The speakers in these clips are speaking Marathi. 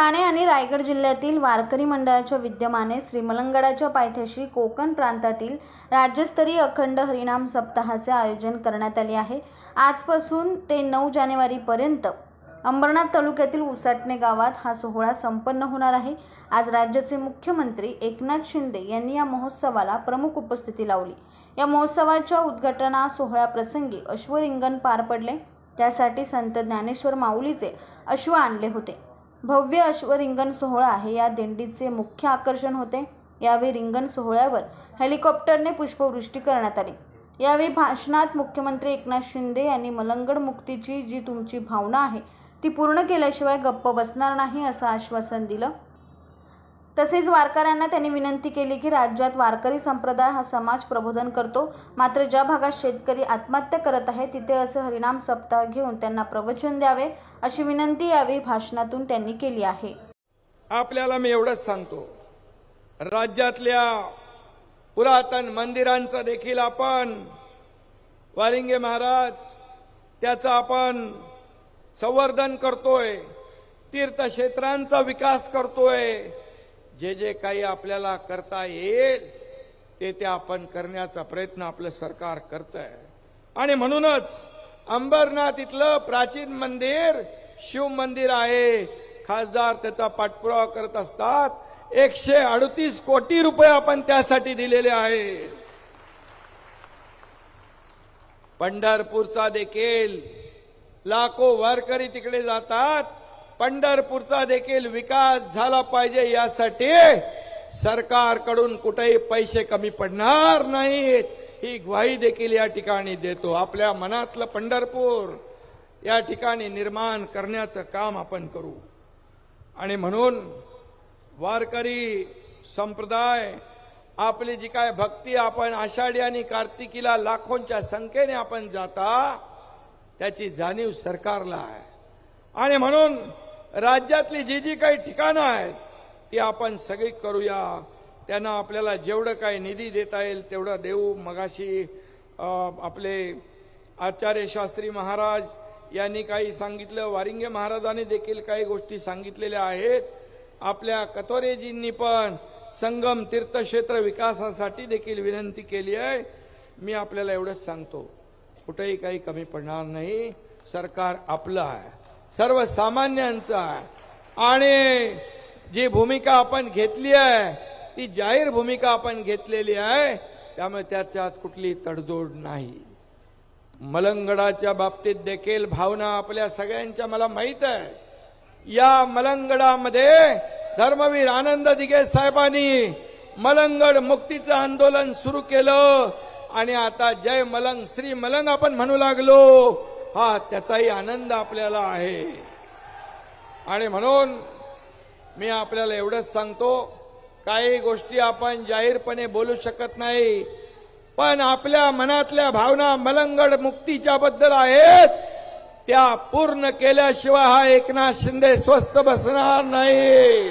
ठाणे आणि रायगड जिल्ह्यातील वारकरी मंडळाच्या विद्यमाने श्रीमलंगडाच्या पायथ्याशी कोकण प्रांतातील राज्यस्तरीय अखंड हरिनाम सप्ताहाचे आयोजन करण्यात आले आहे. आजपासून ते नऊ जानेवारीपर्यंत अंबरनाथ तालुक्यातील उसाटणे गावात हा सोहळा संपन्न होणार आहे. आज राज्याचे मुख्यमंत्री एकनाथ शिंदे यांनी या महोत्सवाला प्रमुख उपस्थिती लावली. या महोत्सवाच्या उद्घाटना सोहळ्याप्रसंगी अश्वरिंगण पार पडले. त्यासाठी संत ज्ञानेश्वर माऊलीचे अश्व आणले होते. भव्य अश्व रिंगण सोहळा हे या दिंडीचे मुख्य आकर्षण होते. यावेळी रिंगण सोहळ्यावर हेलिकॉप्टरने पुष्पवृष्टी करण्यात आली. यावेळी भाषणात मुख्यमंत्री एकनाथ शिंदे यांनी मलंगड मुक्तीची जी तुमची भावना आहे ती पूर्ण केल्याशिवाय गप्प बसणार नाही असं आश्वासन दिलं. तसेच वारकऱ्यांना त्यांनी विनंती केली की राज्यात वारकरी संप्रदाय हा समाज प्रबोधन करतो. मात्र ज्या भागात शेतकरी आत्महत्या करत आहे तिथे असं हरिनाम सप्ताह घेऊन त्यांना प्रवचन द्यावे अशी विनंती यावेळी भाषणातून त्यांनी केली आहे. आपल्याला मी एवढंच सांगतो. राज्यातल्या पुरातन मंदिरांचं देखील आपण वारिंगे महाराज त्याचं आपण संवर्धन करतोय तीर्थक्षेत्रांचा विकास करतोय जे जे काही आपल्याला करता येईल ते ते आपण करण्याचा प्रयत्न आपलं सरकार करत आहे आणि म्हणूनच अंबरनाथ इथलं प्राचीन मंदिर शिव मंदिर आहे. खासदार त्याचा पाठपुरावा करत असतात. एकशे अडतीस कोटी रुपये आपण त्यासाठी दिलेले आहे पंढरपूरचा देखील लाखो वारकरी तिकडे जातात. पंढरपूरचा देखील विकास झाला पाहिजे यासाठी सरकारकडून कुठेही पैसे कमी पडणार नाहीत. ही ग्वाही देखील या ठिकाणी देतो. आपल्या मनातलं पंढरपूर या ठिकाणी निर्माण करण्याचं काम आपण करू. आणि म्हणून वारकरी संप्रदाय आपली जी काय भक्ती आपण आषाढी आणि कार्तिकीला लाखोंच्या संख्येने आपण जाता त्याची जाणीव सरकारला आहे. आणि म्हणून राज्यातली जी जी काही ठिकाणं आहेत ती आपण सगळी करूया. त्यांना आपल्याला जेवढं काही निधी देता येईल तेवढं देऊ. मगाशी आपले आचार्य शास्त्री महाराज यांनी काही सांगितलं वारिंगे महाराजांनी देखील काही गोष्टी सांगितलेल्या आहेत. आपल्या कथोरेजींनी पण संगम तीर्थक्षेत्र विकासासाठी देखील विनंती केली आहे. मी आपल्याला एवढंच सांगतो. कुठेही काही कमी पडणार नाही. सरकार आपलं आहे. सर्वसामान्यांचा आणि जी भूमिका आपण घेतली आहे ती जाहीर भूमिका आपण घेतलेली आहे त्यामुळे त्याच्यात कुठली तडजोड नाही. मलंगडाच्या बाबतीत देखील भावना आपल्या सगळ्यांच्या मला माहीत आहे. या मलंगडामध्ये धर्मवीर आनंद दिगे साहेबांनी मलंगड मुक्तीचं आंदोलन सुरू केलं. आणि आता जय मलंग श्री मलंग आपण म्हणू लागलो. हा त्याचाही आनंद आपल्याला आहे. आणि म्हणून मी आपल्याला एवढंच सांगतो काही गोष्टी आपण जाहीरपणे बोलू शकत नाही पण आपल्या मनातल्या भावना मलंगड मुक्तीच्या बद्दल आहेत. त्या पूर्ण केल्याशिवाय हा एकनाथ शिंदे स्वस्थ बसणार नाही.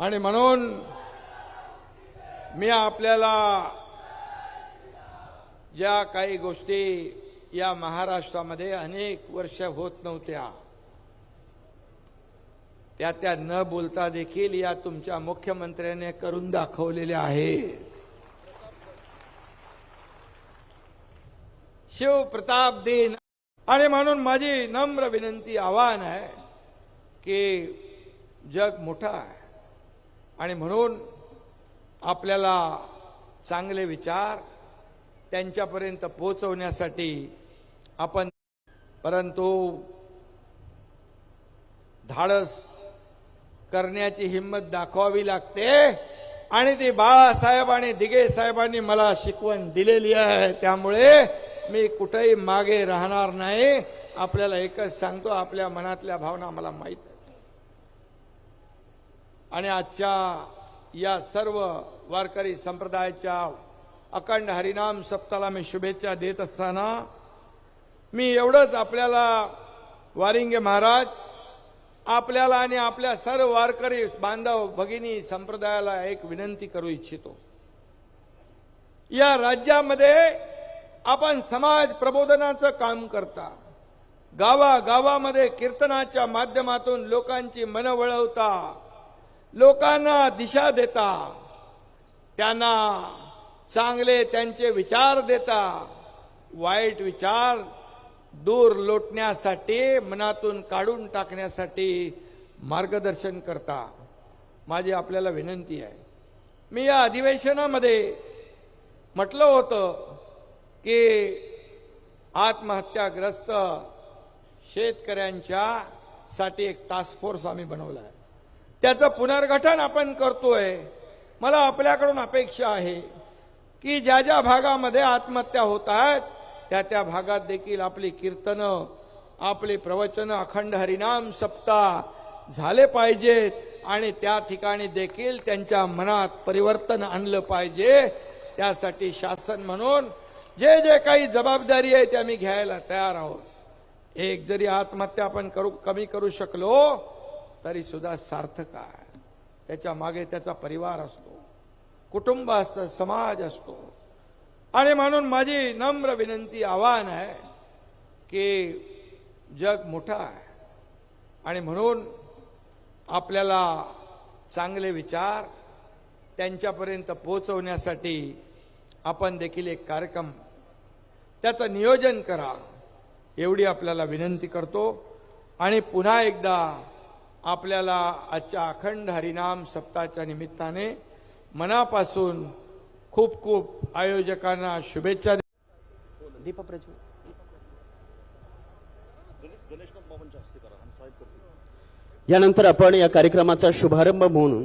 आणि म्हणून मी आपल्याला ज्या काही गोष्टी या महाराष्ट्रामध्ये अनेक वर्ष होत नव्हत्या त्या त्या न बोलता देखील या तुमच्या मुख्यमंत्र्याने करून दाखवलेल्या आहे शिव प्रताप दिन. आणि म्हणून माझी नम्र विनंती आव्हान आहे की जग मोठा आहे. आणि म्हणून आपल्याला चांगले विचार त्यांच्यापर्यंत पोचवण्यासाठी आपण परंतु धाडस करण्याची हिंमत दाखवावी लागते. आणि ती बाळासाहेब आणि दिगे साहेबांनी मला शिकवण दिलेली आहे. त्यामुळे मी कुठेही मागे राहणार नाही. आपल्याला एकच सांगतो आपल्या मनातल्या भावना मला माहीत आणि आजच्या या सर्व वारकरी संप्रदायाच्या अखंड हरिनाम सप्ताला मी शुभेच्छा देत असताना मी एवढंच आपल्याला वारिंगे महाराज आपल्याला आणि आपल्या सर्व वारकरी बांधव भगिनी संप्रदायाला एक विनंती करू इच्छितो. या राज्यामध्ये आपण समाज प्रबोधनाचं काम करता. गावा गावामध्ये कीर्तनाच्या माध्यमातून लोकांची मन वळवता. लोकांना दिशा देता त्यांना चांगले त्यांचे विचार देता वाईट विचार दूर लोटण्यासाठी मनातून काढून टाकण्यासाठी मार्गदर्शन करता. माझी आपल्याला विनंती आहे. मी या अधिवेशनामध्ये म्हटलं होतं की आत्महत्याग्रस्त शेतकऱ्यांच्या साठी एक टास्क फोर्स आम्ही बनवला आहे त्याचं पुनर्गठन आपण करतोय. मला आपल्याकडून अपेक्षा आहे की ज्या ज्या भागामध्ये आत्महत्या होत आहेत त्या त्या भागात देखील आपली कीर्तनं आपले प्रवचन अखंड हरिनाम सप्ताह झाले पाहिजेत आणि त्या ठिकाणी देखील त्यांच्या मनात परिवर्तन आणलं पाहिजे. त्यासाठी शासन म्हणून जे जे काही जबाबदारी आहे ते मी घ्यायला तयार आहोत. एक जरी आत्महत्या आपण करू कमी करू शकलो तरी सुद्धा सार्थक आहे. त्याच्यामागे त्याचा परिवार असतो. कुटुंब असतं समाज असतो. आणि म्हणून माझी नम्र विनंती आव्हान आहे की जग मोठं आहे. आणि म्हणून आपल्याला चांगले विचार त्यांच्यापर्यंत पोचवण्यासाठी आपण देखील एक कार्यक्रम त्याचं नियोजन करा एवढी आपल्याला विनंती करतो. आणि पुन्हा एकदा आपल्याला आजच्या अखंड हरिनाम सप्ताहाच्या निमित्ताने मनापासून खूप खूप आयोजकांना शुभेच्छा दीप प्रज्वल यानंतर आपण या कार्यक्रमाचा शुभारंभ म्हणून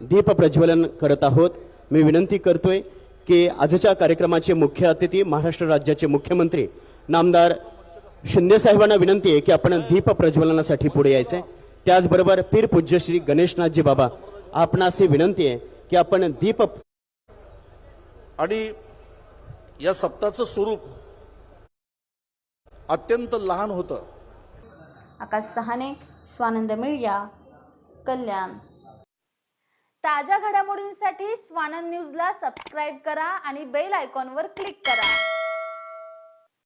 दीप प्रज्वलन करत आहोत. मी विनंती करतोय की आजच्या कार्यक्रमाचे मुख्य अतिथी महाराष्ट्र राज्याचे मुख्यमंत्री नामदार शिंदे साहेबांना विनंती आहे की आपण दीप प्रज्वलनासाठी पुढे यायचंय. त्याचबरोबर पीर पूज्य श्री गणेशनाथजी बाबा आपणास ही विनंती आहे की आपण दीप आणि या सप्ताहाचं स्वरूप अत्यंत लहान होतं. आकाश सहाने स्वानंद मिळया कल्याण. ताज्या घडामोडींसाठी स्वानंद न्यूजला सबस्क्राईब करा आणि बेल आयकॉनवर क्लिक करा.